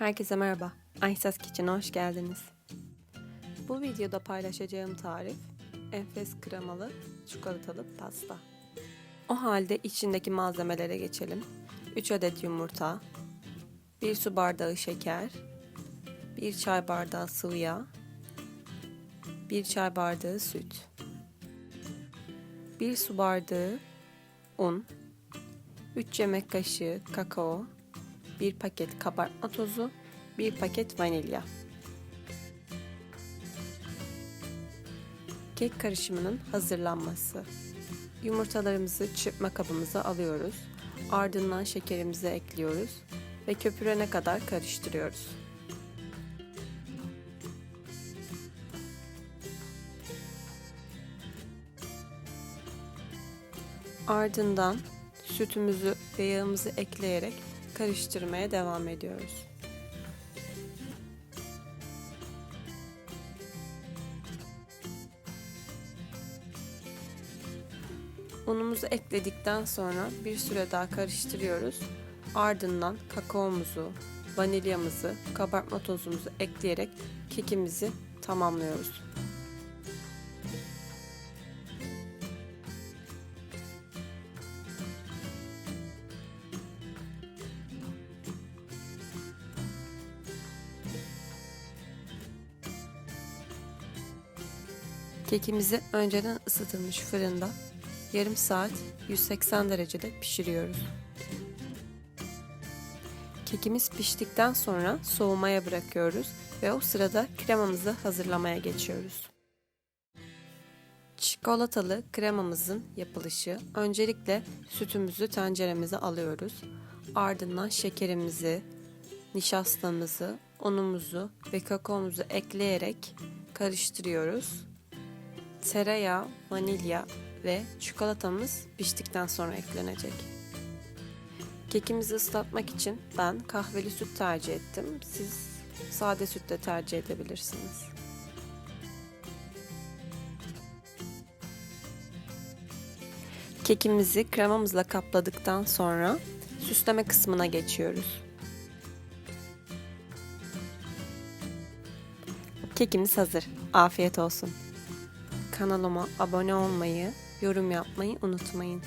Herkese merhaba. Aysas Kitchen'a hoş geldiniz. Bu videoda paylaşacağım tarif enfes kremalı çikolatalı pasta. O halde içindeki malzemelere geçelim. 3 adet yumurta, 1 su bardağı şeker, 1 çay bardağı sıvı yağ, 1 çay bardağı süt, 1 su bardağı un, 3 yemek kaşığı kakao, 1 paket kabartma tozu, 1 paket vanilya. Kek karışımının hazırlanması. Yumurtalarımızı çırpma kabımıza alıyoruz. Ardından şekerimizi ekliyoruz ve köpürene kadar karıştırıyoruz. Ardından sütümüzü ve yağımızı ekleyerek karıştırmaya devam ediyoruz. Unumuzu ekledikten sonra bir süre daha karıştırıyoruz. Ardından kakaomuzu, vanilyamızı, kabartma tozumuzu ekleyerek kekimizi tamamlıyoruz. Kekimizi önceden ısıtılmış fırında yarım saat 180 derecede pişiriyoruz. Kekimiz piştikten sonra soğumaya bırakıyoruz ve o sırada kremamızı hazırlamaya geçiyoruz. Çikolatalı kremamızın yapılışı öncelikle sütümüzü tenceremize alıyoruz. Ardından şekerimizi, nişastamızı, unumuzu ve kakaomuzu ekleyerek karıştırıyoruz. Tereyağı, vanilya ve çikolatamız piştikten sonra eklenecek. Kekimizi ıslatmak için ben kahveli süt tercih ettim. Siz sade süt de tercih edebilirsiniz. Kekimizi kremamızla kapladıktan sonra süsleme kısmına geçiyoruz. Kekimiz hazır. Afiyet olsun. Kanalıma abone olmayı, yorum yapmayı unutmayın.